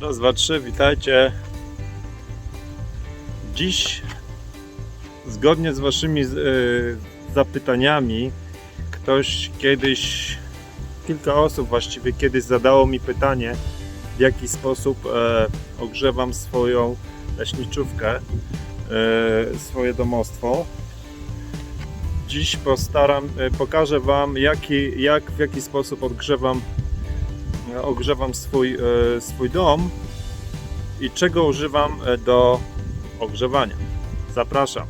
Raz, dwa, trzy, witajcie. Dziś, zgodnie z Waszymi e, zapytaniami, ktoś kiedyś, kilka osób właściwie kiedyś zadało mi pytanie, w jaki sposób e, ogrzewam swoją leśniczówkę, e, swoje domostwo. Dziś postaram, e, pokażę Wam, jaki, jak, w jaki sposób odgrzewam ogrzewam swój, e, swój dom i czego używam e, do ogrzewania. Zapraszam.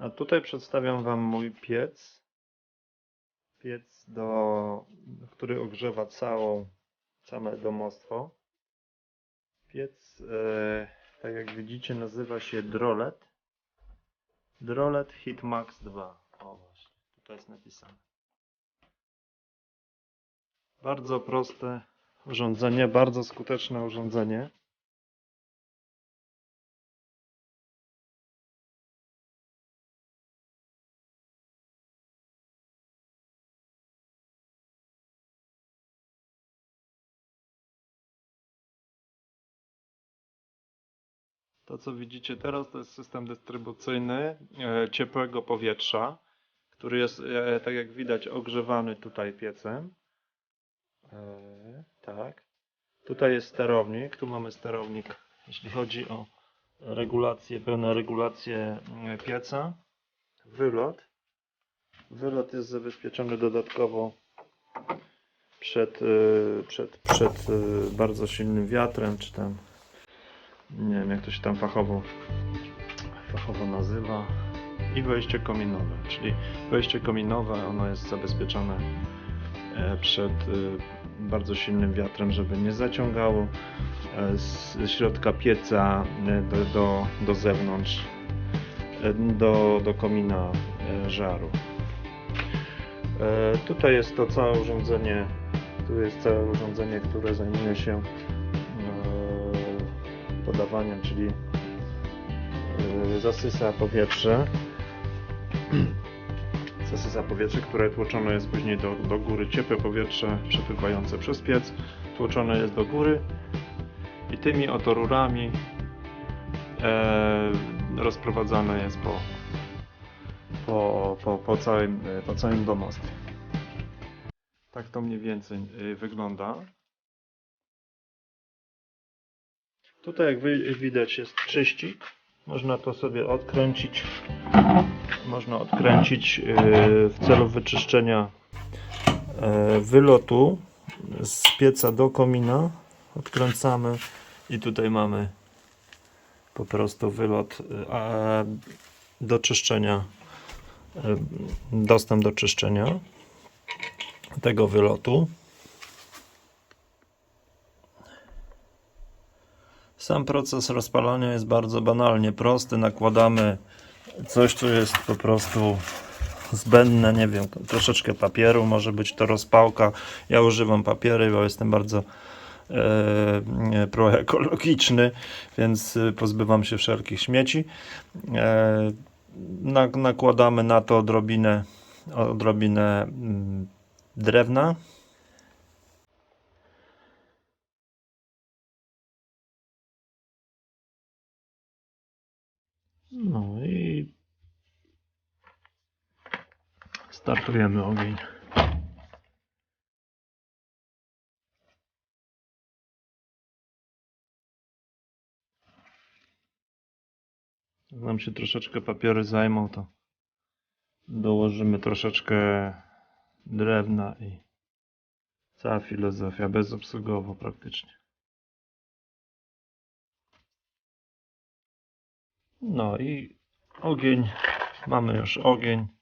A tutaj przedstawiam Wam mój piec. Piec, do, który ogrzewa całą, całe domostwo. Piec, e, tak jak widzicie, nazywa się Drolet. Drolet Hitmax 2. O właśnie, tutaj jest napisane. Bardzo proste urządzenie, bardzo skuteczne urządzenie. To, co widzicie teraz, to jest system dystrybucyjny e, ciepłego powietrza, który jest, e, tak jak widać, ogrzewany tutaj piecem. E, tak. Tutaj jest sterownik. Tu mamy sterownik, jeśli chodzi o regulację, pełną regulację pieca. Wylot. Wylot jest zabezpieczony dodatkowo przed, przed, przed bardzo silnym wiatrem, czy tam nie wiem jak to się tam fachowo, fachowo nazywa i wejście kominowe, czyli wejście kominowe ono jest zabezpieczone e, przed e, bardzo silnym wiatrem, żeby nie zaciągało e, z środka pieca do, do, do zewnątrz do, do komina żaru. Tutaj jest to całe urządzenie, tu jest całe urządzenie, które zajmuje się podawaniem, czyli yy, zasysa powietrze. Zasysa powietrze, które tłoczone jest później do, do góry. Ciepłe powietrze przepływające przez piec tłoczone jest do góry i tymi oto rurami e, rozprowadzane jest po, po, po, po, całym, po całym domostwie. Tak to mniej więcej e, wygląda. Tutaj jak widać jest czyścik. Można to sobie odkręcić. Można odkręcić yy, w celu wyczyszczenia yy, wylotu z pieca do komina. Odkręcamy i tutaj mamy po prostu wylot do czyszczenia. yy, Dostęp do czyszczenia tego wylotu. Sam proces rozpalania jest bardzo banalnie prosty. Nakładamy coś, co jest po prostu zbędne, nie wiem, troszeczkę papieru, może być to rozpałka. Ja używam papiery, bo jestem bardzo e, proekologiczny, więc e, pozbywam się wszelkich śmieci. E, na, nakładamy na to odrobinę, odrobinę mm, drewna. No i startujemy ogień. Nam się troszeczkę papiery zajmą, to dołożymy troszeczkę drewna i cała filozofia bezobsługowo praktycznie. No i ogień. Mamy już ogień.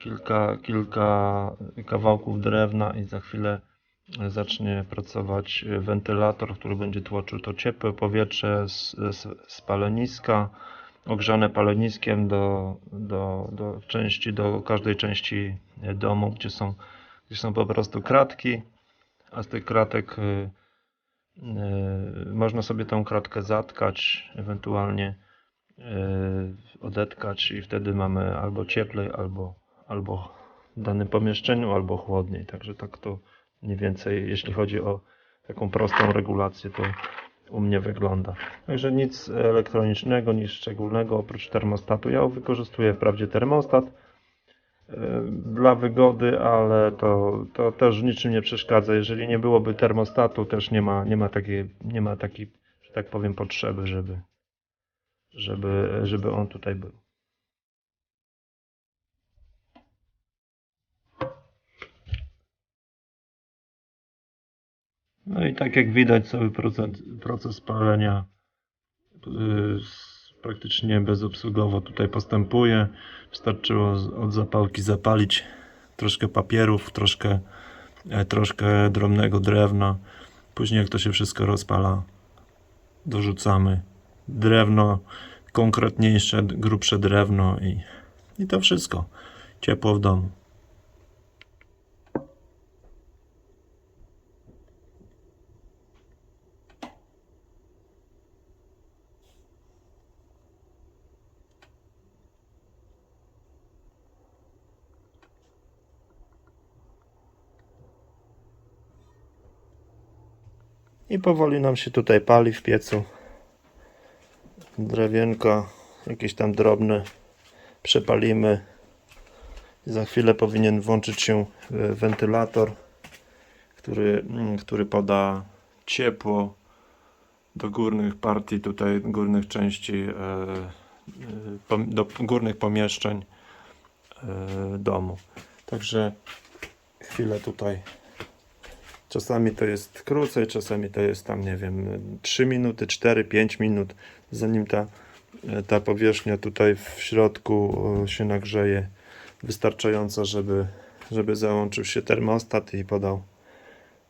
Kilka, kilka kawałków drewna i za chwilę zacznie pracować wentylator, który będzie tłoczył to ciepłe powietrze z, z, z paleniska, ogrzane paleniskiem do, do, do części, do każdej części domu, gdzie są, gdzie są po prostu kratki. A z tych kratek y, y, można sobie tą kratkę zatkać, ewentualnie y, odetkać i wtedy mamy albo cieplej, albo, albo w danym pomieszczeniu, albo chłodniej. Także tak to mniej więcej, jeśli chodzi o taką prostą regulację, to u mnie wygląda. Także nic elektronicznego, nic szczególnego oprócz termostatu. Ja wykorzystuję wprawdzie termostat e, dla wygody, ale to, to też niczym nie przeszkadza. Jeżeli nie byłoby termostatu, też nie ma, nie ma takiej, nie ma takiej, że tak powiem, potrzeby, żeby, żeby, żeby on tutaj był. No i tak jak widać, cały proces, proces palenia y, praktycznie bezobsługowo tutaj postępuje. Wystarczyło od zapałki zapalić troszkę papierów, troszkę, e, troszkę drobnego drewna. Później jak to się wszystko rozpala, dorzucamy drewno, konkretniejsze, grubsze drewno i, i to wszystko. Ciepło w domu. I powoli nam się tutaj pali w piecu. Drewienko, jakieś tam drobne przepalimy. Za chwilę powinien włączyć się e, wentylator, który, mm, który poda ciepło do górnych partii, tutaj górnych części, e, e, do górnych pomieszczeń domu. Także chwilę tutaj Czasami to jest krócej, czasami to jest tam, nie wiem, 3 minuty, 4, 5 minut, zanim ta, ta powierzchnia tutaj w środku e, się nagrzeje wystarczająco, żeby, żeby załączył się termostat i podał,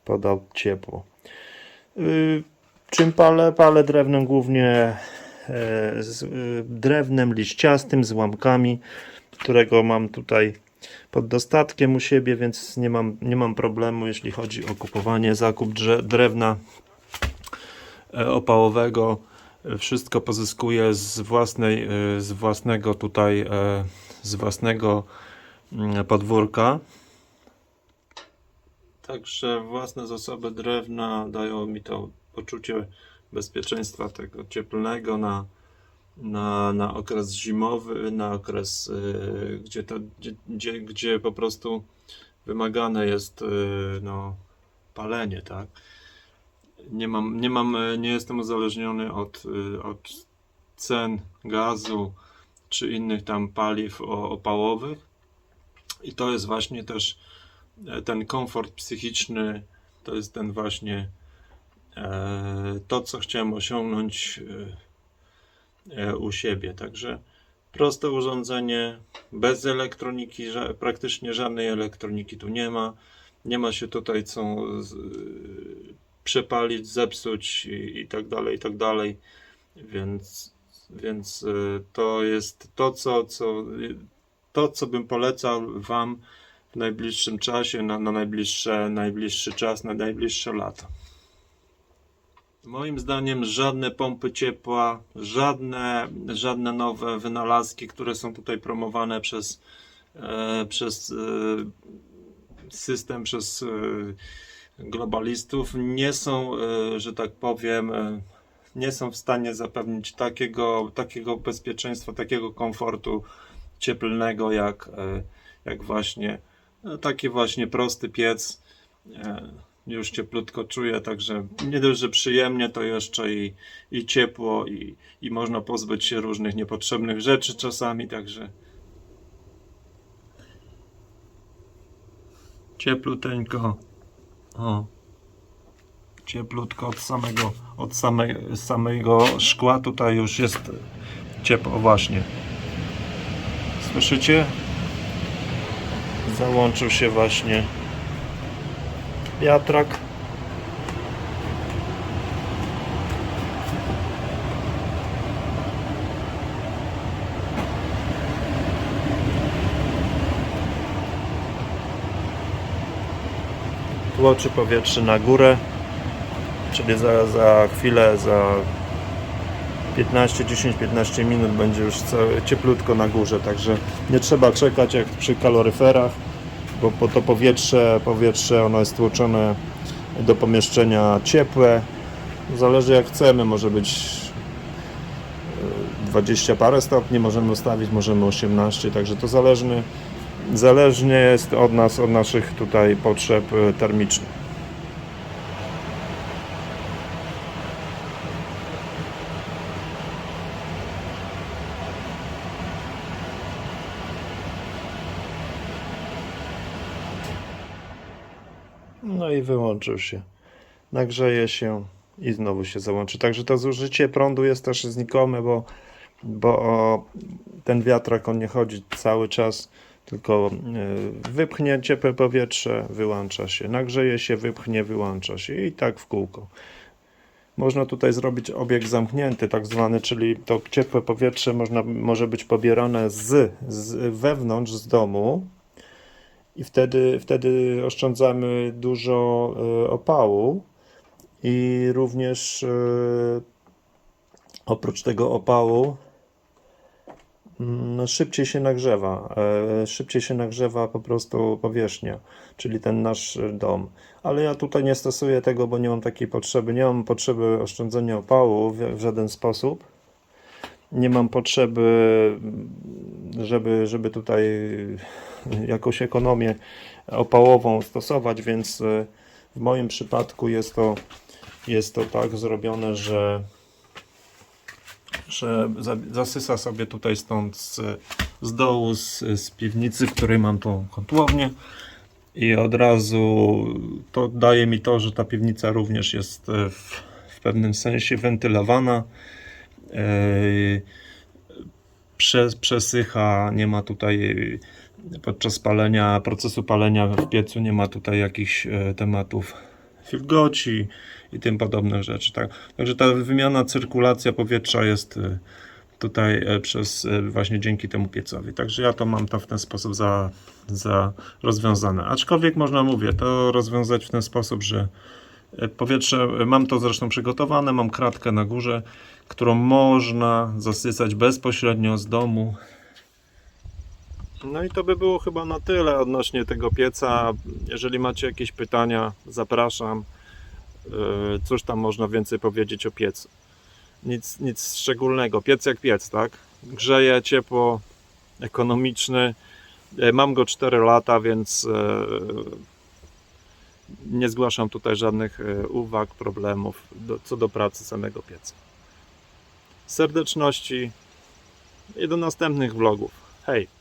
podał ciepło. Y, Czym palę? Palę drewnem głównie e, z drewnem liściastym, z łamkami, którego mam tutaj pod dostatkiem u siebie, więc nie mam, nie mam problemu, jeśli chodzi o kupowanie, zakup drewna e, opałowego. Wszystko pozyskuję z własnej, e, z własnego tutaj, e, z własnego mm, podwórka. Także własne zasoby drewna dają mi to poczucie bezpieczeństwa tego cieplnego na, na, na okres zimowy, na okres, y, gdzie, to, gdzie, gdzie, po prostu wymagane jest y, no, palenie, tak? Nie mam, nie mam, nie jestem uzależniony od, y, od cen gazu czy innych tam paliw opałowych. I to jest właśnie też e, ten komfort psychiczny, to jest ten właśnie e, to, co chciałem osiągnąć e, u siebie. Także proste urządzenie, bez elektroniki, praktycznie żadnej elektroniki tu nie ma. Nie ma się tutaj co y, przepalić, zepsuć i, i tak dalej, i tak dalej. Więc, więc y, to jest to, co, co, to, co bym polecał Wam w najbliższym czasie, na, na najbliższe, najbliższy czas, na najbliższe lata. Moim zdaniem żadne pompy ciepła, żadne, żadne nowe wynalazki, które są tutaj promowane przez, e, przez e, system, przez e, globalistów, nie są, e, że tak powiem, e, nie są w stanie zapewnić takiego, takiego bezpieczeństwa, takiego komfortu cieplnego, jak, e, jak właśnie e, taki właśnie prosty piec. Już cieplutko czuję, także nie dość, że przyjemnie, to jeszcze i, i ciepło, i, i można pozbyć się różnych niepotrzebnych rzeczy czasami, także ciepluteńko. O. Cieplutko od samego, od samej, samego szkła tutaj już jest ciepło właśnie. Słyszycie? Załączył się właśnie wiatrak. tłoczy powietrze na górę, czyli za, za chwilę, za 15, 10-15 minut będzie już całe, cieplutko na górze, także nie trzeba czekać jak przy kaloryferach, bo po to powietrze, powietrze ono jest tłoczone do pomieszczenia ciepłe, zależy jak chcemy, może być e, 20 parę stopni, możemy ustawić, możemy 18, także to zależny, zależnie jest od nas, od naszych tutaj potrzeb e, termicznych. No i wyłączył się. Nagrzeje się i znowu się załączy. Także to zużycie prądu jest też znikome, bo, bo ten wiatrak on nie chodzi cały czas, tylko y, wypchnie ciepłe powietrze, wyłącza się. Nagrzeje się, wypchnie, wyłącza się i tak w kółko. Można tutaj zrobić obieg zamknięty, tak zwany, czyli to ciepłe powietrze można, może być pobierane z, z wewnątrz z domu, i wtedy, wtedy oszczędzamy dużo e, opału i również e, oprócz tego opału mm, no, szybciej się nagrzewa, e, szybciej się nagrzewa po prostu powierzchnia, czyli ten nasz dom. Ale ja tutaj nie stosuję tego, bo nie mam takiej potrzeby, nie mam potrzeby oszczędzenia opału w, żaden sposób. Nie mam potrzeby, żeby, żeby tutaj jakąś ekonomię opałową stosować, więc e, w moim przypadku jest to, jest to tak zrobione, że, że za- zasysa sobie tutaj stąd z, z dołu, z, z piwnicy, w której mam tą kotłownię i od razu to daje mi to, że ta piwnica również jest e, w, w pewnym sensie wentylowana. Yy, prze, przesycha, nie ma tutaj podczas palenia, procesu palenia w piecu nie ma tutaj jakichś e, tematów wilgoci i tym podobne rzeczy. Tak? Także ta wymiana, cyrkulacja powietrza jest e, tutaj e, przez właśnie dzięki temu piecowi. Także ja to mam to w ten sposób za, za rozwiązane. Aczkolwiek można, mówię, to rozwiązać w ten sposób, że powietrze, mam to zresztą przygotowane, mam kratkę na górze, którą można zasysać bezpośrednio z domu. No i to by było chyba na tyle odnośnie tego pieca. Jeżeli macie jakieś pytania, zapraszam. Yy, Cóż tam można więcej powiedzieć o piecu? Nic, nic szczególnego. Piec jak piec, tak? Grzeje, ciepło, ekonomiczny. Yy, Mam go 4 lata, więc yy, nie zgłaszam tutaj żadnych uwag, problemów do, co do pracy samego pieca. Serdeczności i do następnych vlogów. Hej!